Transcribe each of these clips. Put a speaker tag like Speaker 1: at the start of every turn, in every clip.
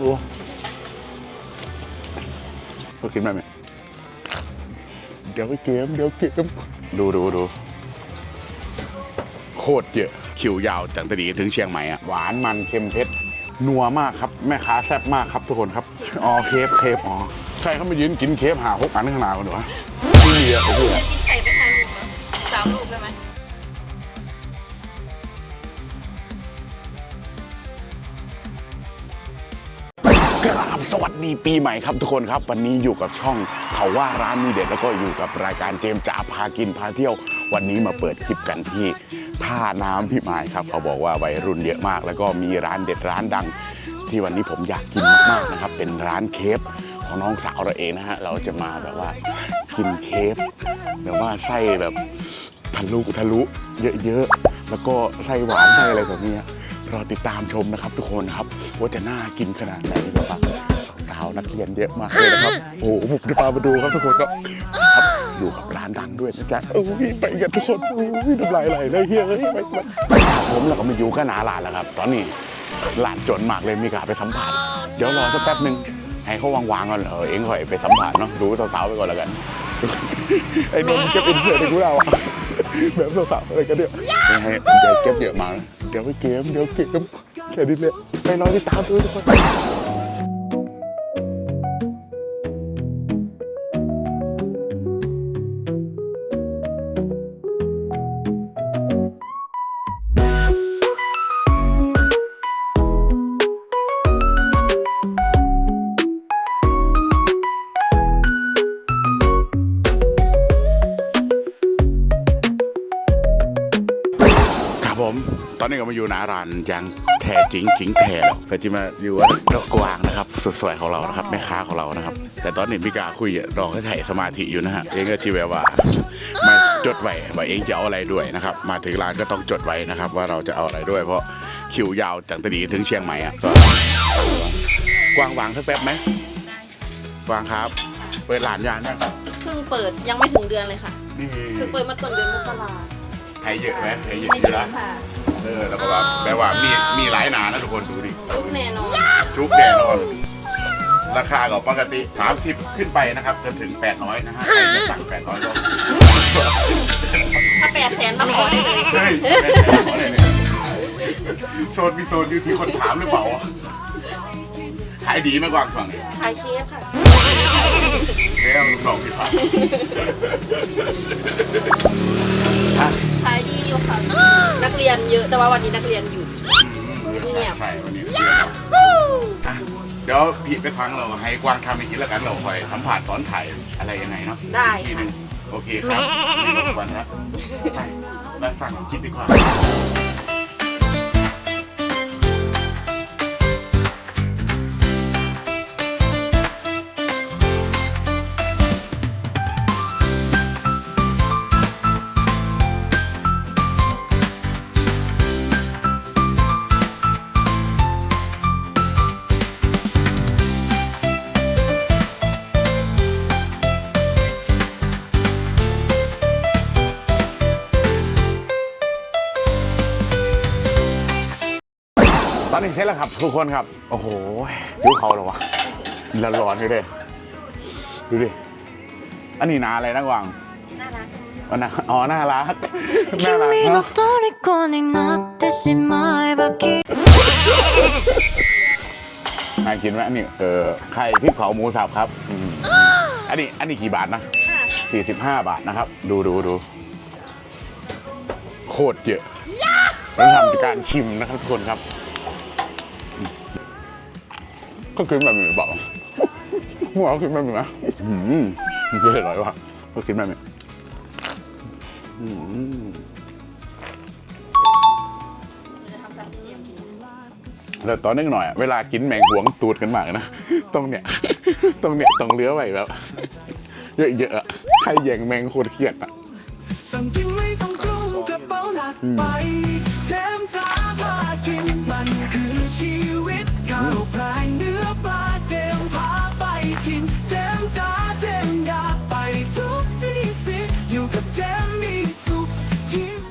Speaker 1: ดูก็กินแบบนี้เดี๋ยวไปเกมเดี๋ยวเกมดูดูดูโคตรเยอะคิวยาวจากตะดีถึงเชียงใหม่อะหวานมันเค็มเผ็ดนัวมากครับ แม่ค้าแซ่บมากครับทุกคนครับอ๋อเคฟเคฟอ๋อใครเขามายืนกินเคฟหาหกอันข้างหน้ากันหรอที่เดียวโอ้โห
Speaker 2: ก
Speaker 1: ราบสวัสดีปีใหม่ครับทุกคนครับ วันนี้อยู่กับช่องเขาว่าร้านนีเด็ดแล้วก็อยู่กับรายการเจมจ๋าพากินพาเที่ยว วันนี้มาเปิดคลิปกันที่ท่าน้ำพี่ไม้ครับ เขาบอกว่าวัยรุ่นเยอะมาก แล้วก็มีร้านเด็ดร้านดัง ที่วันนี้ผมอยากกินมากๆนะครับ เป็นร้านเคฟของน้องสาวเราเองนะฮะเราจะมาแบบว่ากินเคฟแบบว่าไส้แบบทะลุทะลุเยอะๆแล้วก็ไส้หวานไส้อะไรแบบเนี้ย รอติดตามชมนะครับ ทุกคนครับว่าจะน่ากินขนาดไหนนะครับสาวนักเรียนเยอะมากเลยนะครับ โอ้โหผมจะพามาดูครับทุกคนก็ครับอยู่กับร้านดังด้วยนะจ๊ะเออพี่ไปกันทุกคนโอ้ยน้ำลายไหลเลยเฮ้ยเฮ้ยไปไปไปครับผมแล้วก็มาอยู่ก็หนาหลานแล้วครับ ตอนนี้หลานจนมากเลยมีกาไปสัมผัสเดี๋ยวรอสักแป๊บหนึ่งให้เขาวางๆก่อนเออเองค่อยไปสัมผัสเนาะดูสาวๆไปก่อนแล้วกันไอ้นมจะเป็นเสือในกูเราอะแบบสาวๆอะไรกันเนี่ยให้เดี๋ยวเก็บเยอะมานะ เดี๋ยวไปเกม เดี๋ยวเกมแค่นี้แหละไปรอติดตามด้วยทุกคน นนี้ก็มาอยู่หนาร้านยางแท้จริงจริงแท้แล้วเพื่อที่มาอยู่ว่าดอกกวางนะครับสุดสวยของเรานะครับแม่ค้าของเรานะครับ แต่ตอนนี้พี่กาคุยอะรอให้ถ่ายสมาธิอยู่นะฮะเองก็ที่แบบว่ามาจดไว้ว่าเองจะเอาอะไรด้วยนะครับ มาถึงร้านก็ต้องจดไว้นะครับ ว่าเราจะเอาอะไรด้วย เพราะคิวยาวจากตะดีถึงเชียงใหม่อะก็กวางวางสักแป๊บไหมกวางครับ เปิดร้านยานนะครับ
Speaker 2: เพิ่งเปิดยังไม่ถึงเดือนเลยค่ะ
Speaker 1: นี่
Speaker 2: เพิ่งเปิดมาต้นเดือนมกรา
Speaker 1: ไทยเยอะไหมไทยเยอะ
Speaker 2: ไม่
Speaker 1: อ
Speaker 2: เย
Speaker 1: ยู่แล้
Speaker 2: อะ
Speaker 1: ว
Speaker 2: ค่ะ
Speaker 1: เออแล้วก็แบบแปลว่ามีมีหลายหนานะทุกคนดูดิ
Speaker 2: ทุกแน่นอน
Speaker 1: ทุกแน่นอน ราคาก็ปกติ 30 ขึ้นไปนะครับจนถึง800นะฮะใครจะสั่ง800ก็
Speaker 2: ถ้าแปดแสนมาขอได้เลย
Speaker 1: เฮ้ยไม่ใช่ขอเลยเนี่ยโซนมีโซนอยู่ที่คนถามหรือเปล่าขายดีไหมกวางฝั่งนี้
Speaker 2: ขายเคฟค่ะ
Speaker 1: แล้วลูกน้องพี่ฟังฮะ
Speaker 2: ขายดี อยู่ค่ะ นักเรียนเยอะแต่ว่าวันนี้นักเรียนอยู่เงียบ
Speaker 1: ใช่วันนี้เรียนแล้วอะเดี๋ยวพี่ไปฟังเราให้กวางทำอีกทีแล้วกันเราคอยสัมผัสตอนถ่ายอะไรยังไงเนาะ
Speaker 2: ได้
Speaker 1: อีกทีห
Speaker 2: ค่ะ
Speaker 1: นึงโอเคครับนี่รบกวนครับไปไปฟังคิดดีกว่า งเซตแล้วครับ ทุกคนครับ โอ้โหดูเขาหรอวะร้อนร้อนอยู่เลยดูดิ อันนี้นาอะไรนะกวาง
Speaker 2: น่ารัก
Speaker 1: อ๋อน่ารักน่ารักนาะน่ากินไหมอันนี้เออไข่พริกเผาหมูสับครับอันนี้อันนี้กี่บาทนะ
Speaker 2: สี่สิ
Speaker 1: บห้าบาทนะครับ ดูดูดูโคตรเยอะเราทำการชิมนะครับทุกคนครับ ก็กินแบบนี้หรือเปล่าหัวกินแบบนี้นะอืมมันจะอร่อยวะก็กินแบบนี้อืมแล้วตอนนึงหน่อยเวลากินแมงหวงตูดกันมากนะตรงเนี้ยตรงเนี้ยตรงเลื้อไว้แบบเยอะๆใครแย่งแมงโคตรเครียดอะ
Speaker 3: สั่งกินไม่ต้องกลุ้มกระเป๋าหนักไปแถมจ้าพากินมันคือชีวิต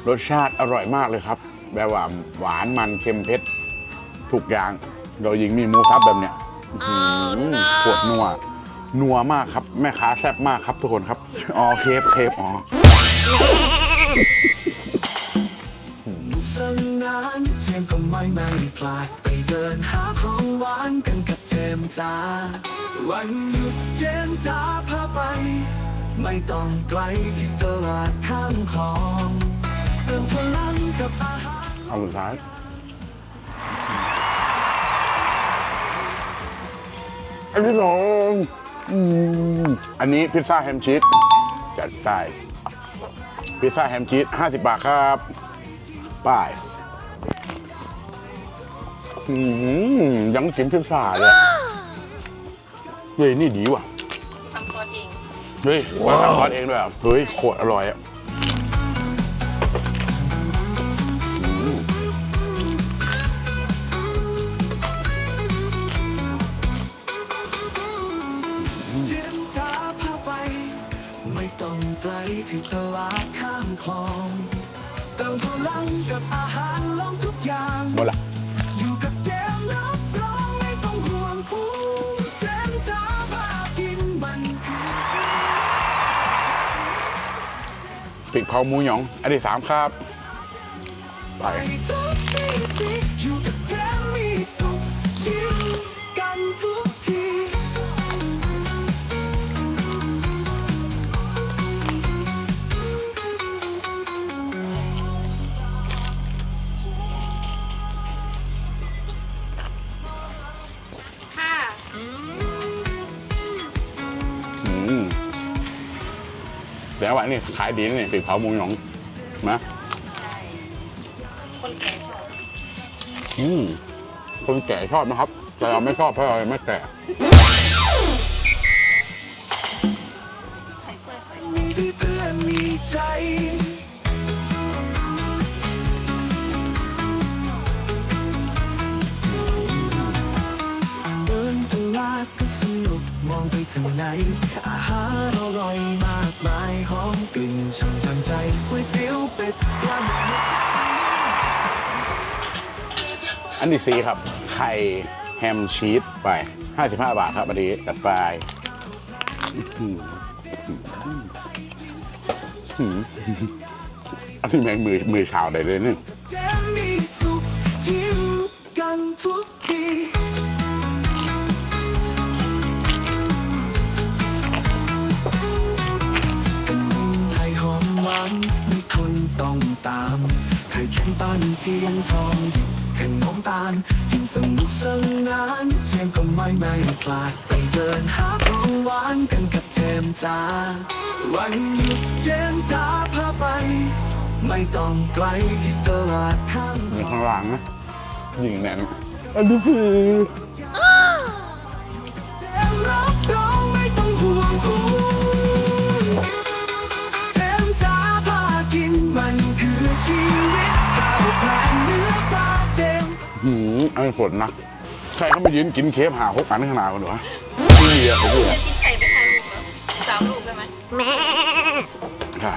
Speaker 1: รสชาติอร่อยมากเลยครับ แบบว่าหวานมันเค็มเผ็ดทุกอย่างเรายิงมีหมูสับแบบเนี้ยขวดนัวนัวมากครับ แม่ค้าแซ่บมากครับทุกคนครับอ๋อเคฟเคฟอ๋อ
Speaker 3: สนานเจมส์ก็ไม่ไม่พลาดไปเดินหาของหวานกันกับเจมส์จ้าวันหยุดเจมส์จ้าพาไป ไม่ต้องไกลที่ตลาดข้างคลอง เติมพลังกับอาหาร
Speaker 1: เอาสุดท้ายอันที่สองอืมอันนี้พิซซ่าแฮมชีสจัดได้พิซซ่าแฮมชีส50 บาทครับป้ายอืมยังกินพิซซ่าเลยเฮ้ยนี่ดีว่ะ
Speaker 2: ทำซอสเอง
Speaker 1: เฮ้ยมาทำซอสเองด้วยเหรอะเฮ้ยโคตรอร่อยอะ
Speaker 3: ต้องไกลที่ตลาดข้างคลองเติมพลังกับอาหารลองทุกอย่าง
Speaker 1: หมดละ
Speaker 3: อยู่กับเจมส์รับรองไม่ต้องห่วงผู้เจมส์จ้าพากินมันคือ
Speaker 1: ปิดเผาหมูหยอง อันที่สามครับ ไป
Speaker 3: ไปทุกที่สิอยู่กับเจมส์มีสุขยิ้มกันทุก
Speaker 1: แต่ว่านี่ขายดีนะนี่ปิดเผาหมูหยองนะ
Speaker 2: ใช่คนแก่ชอบ
Speaker 1: อืมคนแก่ชอบนะครับ แต่เราไม่ชอบเพราะเราไม่แก่
Speaker 3: มองไปทางไหน อาหารอร่อยมากมายหอมกลิ่นช่างจังใจก๋วยเตี๋ยวเป็ดปลาหมึก
Speaker 1: อันที่สี่ครับ ไข่แฮมชีสไป 55 บาทครับอันนี้จัดไปอันนี้แมงมือมือชาวได้เลยนี่
Speaker 3: เทียนทองขนมตาลกินสนุกสนานเจมก็ไม่ไม่พลาดไปเดินหาของหวานกันกับเจมจ้าวันหยุดเจมจ้าพาไป ไม่ต้องไกลที่ตลาดข้าง
Speaker 1: มีข้างหลังนะยิงแน่นอันที่สี่
Speaker 3: เอันนี้
Speaker 1: ฝนนะใครเขาไปยืนกินเคฟหาหกอันข้างหน้ากันหรอพี่เดียโอ้โห
Speaker 2: จะกินไข่ไปห้าลูกแล้วสามลูกได้ไหม
Speaker 1: ใช่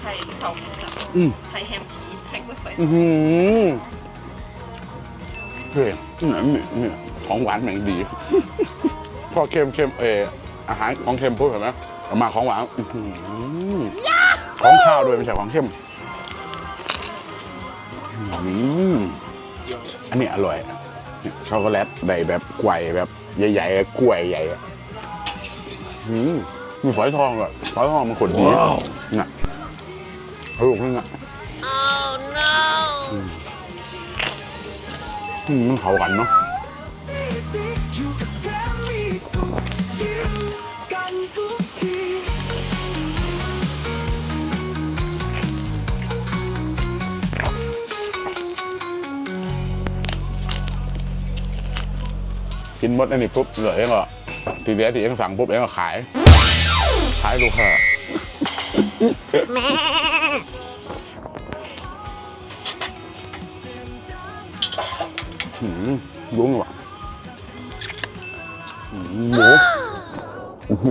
Speaker 2: ไข่เผาหมูสับ
Speaker 1: อืม
Speaker 2: ไข่แฮมชีสไข่กล้วยไข่
Speaker 1: อือหือเฮ้ยนี่นี่นี่ของหวานแม่งดี พอเค็มเค็มเอออาหารของเค็มพูดเห็นไหมเอามาของหวานอื้อหือของข้าวด้วยไม่ใช่ของเค็มอืมอั นนี้อร่อยเนี่ยช็อกโกแลตใบแบบกล้วยแบบใหญ่ๆกล้วยใหญ่อะอืมมีฝอยทองด้วยฝอยทองมันขนดีน่ะเอาลูกนึงอะอืมมันเข้ากันเนาะ
Speaker 3: กิน
Speaker 1: หมดอันนี้ปุ๊บเหลือเองก็ทีเดียวที่เองสั่งปุ๊บเองก็ขาย ขายลูกค้าหืมยุ้งว่ะหมูโอ้โห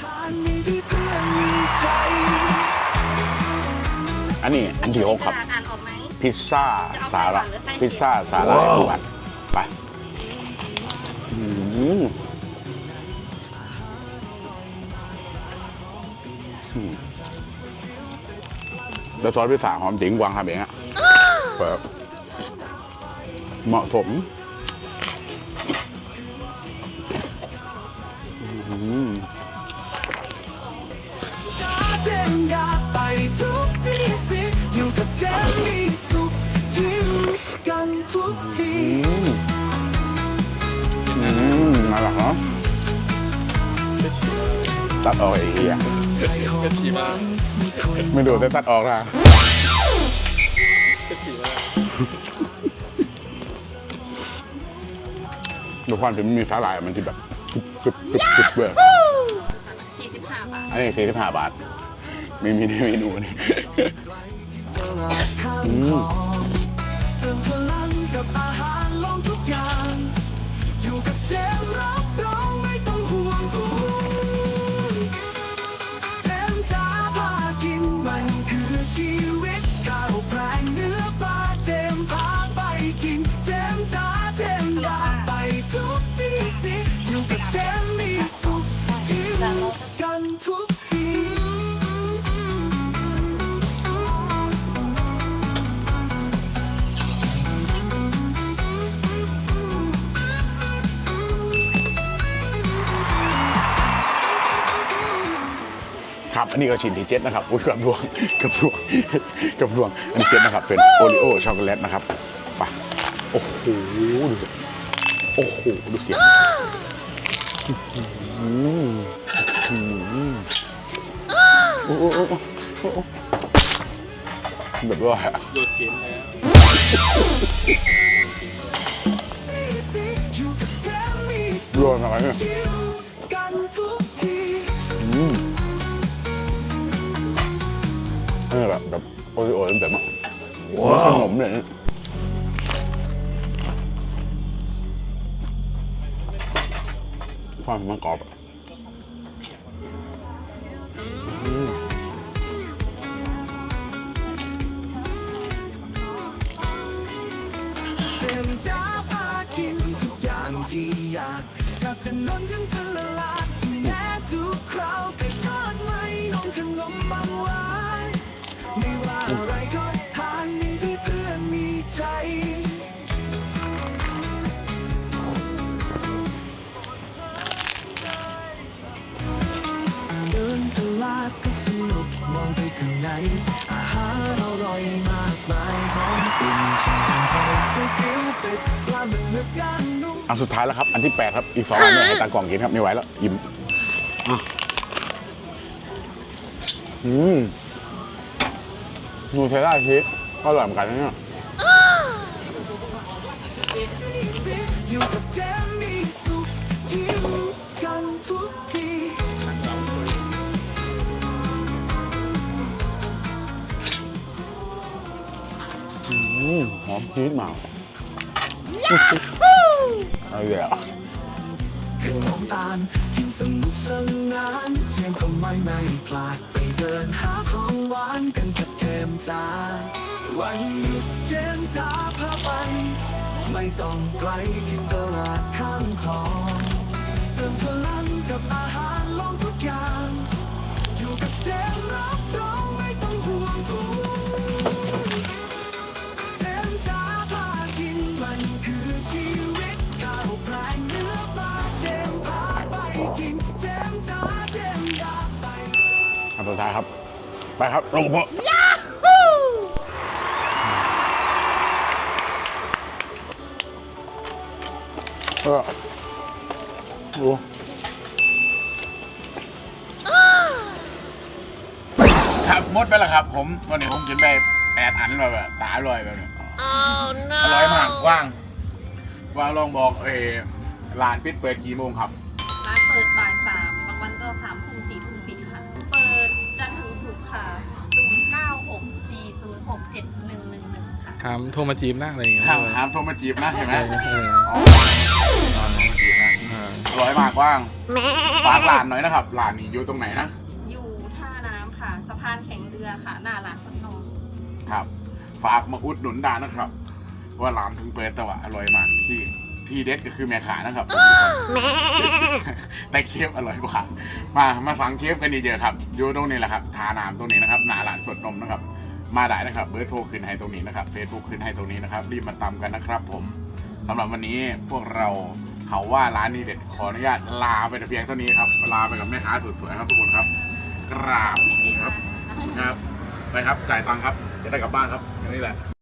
Speaker 3: ทานมีดีเพื่อนมีใจ
Speaker 1: อันนี้อันที่หกครับ พิซซ่า
Speaker 2: จะเอา
Speaker 1: สา
Speaker 2: ไส้ห
Speaker 1: ระ
Speaker 2: วานหรือไส้เค็ม
Speaker 1: พิซซ่าสาหร่ายปูอัดไปอืมอืมแล้วซอสพิซซ่าหอมจริงวางทำเองอะแบบเหมาะสมอืม
Speaker 3: จ้าเจมอยากไปทุกที่สิ อยู่กับเจมมีสุขยิ้มกันทุกที
Speaker 1: อืมมาแล้วเหรอตัดออกไอ้เหี้ย
Speaker 3: กระชีมันมีคน
Speaker 1: ไม่ดูแต่ตัดออกนะดูความที่มันมีสาหร่ายมันที่แบบกรึบกรึบกรึบกรึบเว้ย
Speaker 2: 45 บาท
Speaker 1: อันนี้สี่สิบห้าบาท ไม่มีในเมนูนี่
Speaker 3: องเติมพลัง นนี้ก็
Speaker 1: ชิ้นที่เจ็ดนะครับอุ้ยกับดวงกับดวงกับดวงอันนี้เจ็ดนะครับเป็นโอริโอช็อกโกแลตนะครับไปโอ้โหดูสิโอ้โหดูเสียงแบบว่า
Speaker 4: โดดเกมแล้ว
Speaker 3: อยู่กับเจมมีสุ
Speaker 1: รวมอะไรเนี่ย
Speaker 3: นทุกที
Speaker 1: อืมอันนี้แบบแบบโอริโอแบบอะว้าวขนมเลยเนี่ยความมันกรอบอะ
Speaker 3: เจมจ้าพากินทุกอย่างที่อยากจากถนนจนทะเลลาดแม้ทุกคราวไปทอดไว้นมขนมบางหวาน ทางไหนอาหารอร่อยมากมายหอมกลิ่นช่างจังใจก๋วยเตี๋ยวเป็ดปลาหมึกเนื้อย่างนุ่ม
Speaker 1: อันสุดท้ายแล้วครับ อันที่ 8 ครับ อีกสองอันเนี่ยให้ตากล่องกินครับไม่ไหวแล้วอิ่มอะอืมนูเทลล่าชีสก็อร่อยเหมือนกันนะเนี่ย
Speaker 3: ม
Speaker 1: หอมชีสมากเอาเลยอะ
Speaker 3: ขนมตาลกินสนุกสนานเจมก็ไม่ไม่พลาดไปเดินหาของหวานกันกับเจมจ้าวันหยุดเจมจ้าพาไป ไม่ต้องไกลที่ตลาดข้างคลองเติมพลังกับอาหารลองทุกอย่าง อยู่กับเจมรับรองไม่ต้องห่วงทุก อยากไป
Speaker 1: อันสุดท้ายครับ ไปครับลงพอยเออดูครับหมดไปแล้วครับ ผมวันนี้ผมกินไปแปดอันแบบตาอร่อยแบบนี้อร่อยมากกว้างกว้างลองบอกเออร้านปิดเปิดกี่โมงครับ
Speaker 2: ร้านเปิด บ่ายสามบางวันก็สามทุ่มสี่ทุ่มปิดค่ะ เปิดจันทร์ถึงศุกร์ค่ะ0 9 6 4 0 6 7 1 1 1ค่ะ
Speaker 4: ถามโทรมาจีบหน้าอะไรอย่างเงี้ย
Speaker 1: ห้ามห้ามโทรมาจีบนะเห็นไหม
Speaker 4: เออเออ
Speaker 1: อ๋อโทรมาจีบนะ
Speaker 4: เออ
Speaker 1: อร่อยมากกว้างฝากร้านหน่อยนะครับร้านนี้อยู่ตรงไหนนะ
Speaker 2: อยู่ท่าน้ำค่ะ สะพานแข่งเรือค่ะ หน้าร้านสนม
Speaker 1: ครับ ฝากมาอุดหนุนดานะครับ ว่าร้านถึงเปิดแต่ว่าอร่อยมากที่ที่เด็ดก็คือแม่ขานะครับ แต่เคฟอร่อยกว่า มามาสั่งเคฟกันเยอะๆครับอยู่ตรงนี้แหละครับทานามตรงนี้นะครับหนาหลานสดนมนะครับ มาได้นะครับเบอร์โทรขึ้นให้ตรงนี้นะครับเฟซบุ๊กขึ้นให้ตรงนี้นะครับ รีบมาตามกันนะครับ ผมสำหรับวันนี้พวกเราเขาว่าร้านนี้เด็ดขออนุญาตลาไปแต่เพียงเท่านี้ครับลาไปกับแม่ค้าสุดสวยครับทุกคนครับกราบครับครับไปครับจ่ายตังค์ครับจะได้กลับบ้านครับแค่นี้แหละ